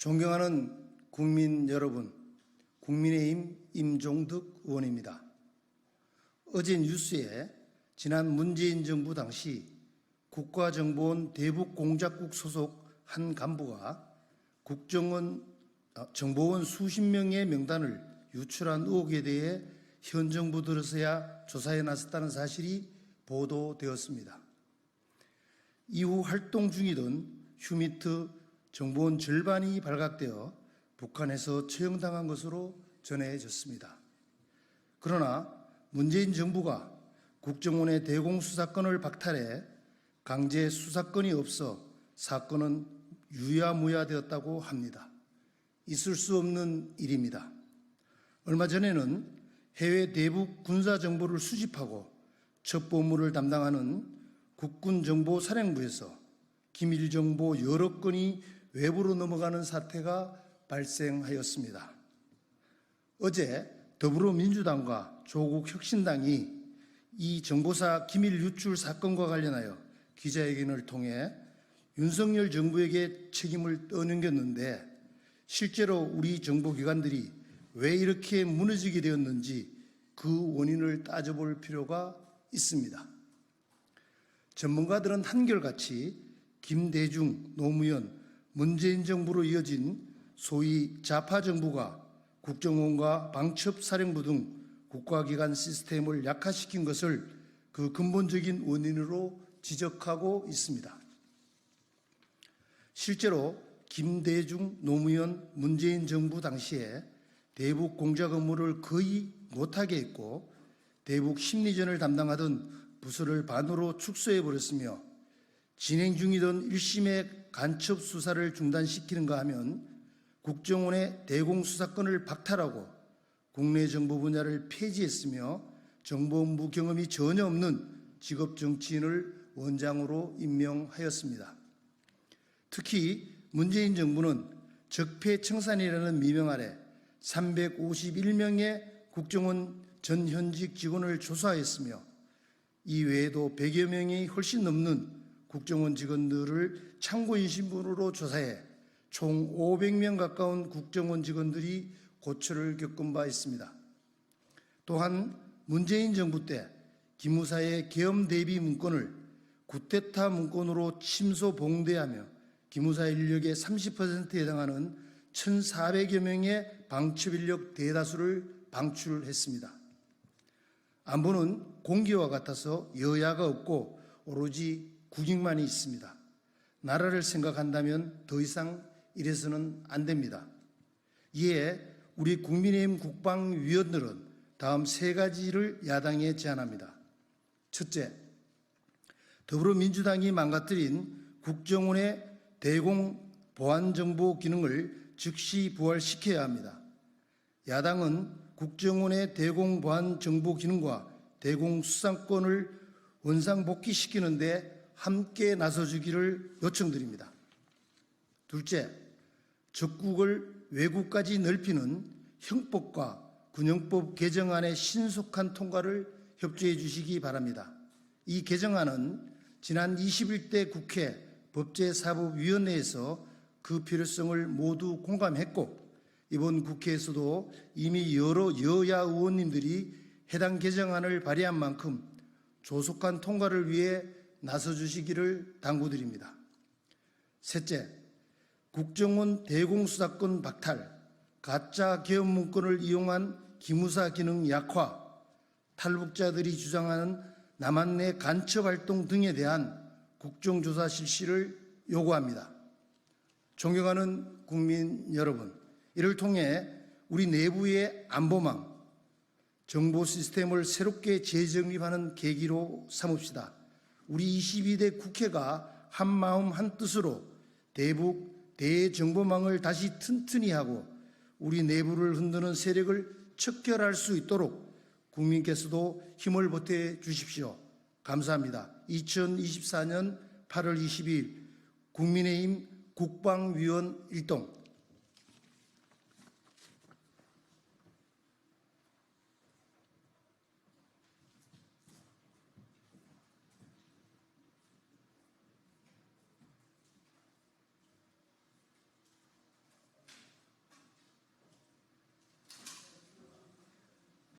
존경하는 국민 여러분, 국민의힘 임종득 의원입니다. 어제 뉴스에 지난 문재인 정부 당시 국가정보원 대북공작국 소속 한 간부가 국정원 아, 정보원 수십 명의 명단을 유출한 의혹에 대해 현 정부 들어서야 조사에 나섰다는 사실이 보도되었습니다. 이후 활동 중이던 휴미트 정보원 절반이 발각되어 북한에서 처형당한 것으로 전해졌습니다. 그러나 문재인 정부가 국정원의 대공수사권을 박탈해 강제 수사권이 없어 사건은 유야무야되었다고 합니다. 있을 수 없는 일입니다. 얼마 전에는 해외 대북 군사 정보를 수집하고 첩보물을 담당하는 국군 정보 사령부에서 기밀 정보 여러 건이 외부로 넘어가는 사태가 발생하였습니다. 어제 더불어민주당과 조국 혁신당이 이 정보사 기밀 유출 사건과 관련하여 기자회견을 통해 윤석열 정부에게 책임을 떠넘겼는데 실제로 우리 정보기관들이 왜 이렇게 무너지게 되었는지 그 원인을 따져볼 필요가 있습니다. 전문가들은 한결같이 김대중, 노무현, 문재인 정부로 이어진 소위 좌파 정부가 국정원과 방첩사령부 등 국가기관 시스템을 약화시킨 것을 그 근본적인 원인으로 지적하고 있습니다. 실제로 김대중, 노무현, 문재인 정부 당시에 대북 공작 업무를 거의 못하게 했고 대북 심리전을 담당하던 부서를 반으로 축소해 버렸으며 진행 중이던 1심의 간첩 수사를 중단시키는가 하면 국정원의 대공수사권을 박탈하고 국내 정보 분야를 폐지했으며 정보부 경험이 전혀 없는 직업 정치인을 원장으로 임명하였습니다. 특히 문재인 정부는 적폐청산이라는 미명 아래 351명의 국정원 전 현직 직원을 조사했으며 이 외에도 100여 명이 훨씬 넘는 국정원 직원들을 참고인 신분으로 조사해 총 500명 가까운 국정원 직원들이 고초를 겪은 바 있습니다. 또한 문재인 정부 때 기무사의 계엄 대비 문건을 구테타 문건으로 침소 봉대하며 기무사 인력의 30%에 해당하는 1,400여 명의 방첩 인력 대다수를 방출했습니다. 안보는 공기와 같아서 여야가 없고 오로지 국익만이 있습니다. 나라를 생각한다면 더 이상 이래서는 안 됩니다. 이에 우리 국민의힘 국방위원들은 다음 세 가지를 야당에 제안합니다. 첫째, 더불어민주당이 망가뜨린 국정원의 대공 보안 정보 기능을 즉시 부활시켜야 합니다. 야당은 국정원의 대공 보안 정보 기능과 대공 수상권을 원상복귀시키는데 함께 나서주기를 요청드립니다. 둘째, 적국을 외국까지 넓히는 형법과 군형법 개정안의 신속한 통과를 협조해 주시기 바랍니다. 이 개정안은 지난 21대 국회 법제사법위원회에서 그 필요성을 모두 공감했고 이번 국회에서도 이미 여러 여야 의원님들이 해당 개정안을 발의한 만큼 조속한 통과를 위해 나서 주시기를 당부드립니다. 셋째, 국정원 대공수사권 박탈, 가짜 계엄 문건을 이용한 기무사 기능 약화, 탈북자들이 주장하는 남한 내 간첩 활동 등에 대한 국정조사 실시를 요구합니다. 존경하는 국민 여러분, 이를 통해 우리 내부의 안보망, 정보 시스템을 새롭게 재정립하는 계기로 삼읍시다. 우리 22대 국회가 한 마음 한 뜻으로 대북 대정보망을 다시 튼튼히 하고 우리 내부를 흔드는 세력을 척결할 수 있도록 국민께서도 힘을 보태 주십시오. 감사합니다. 2024년 8월 22일 국민의힘 국방위원 일동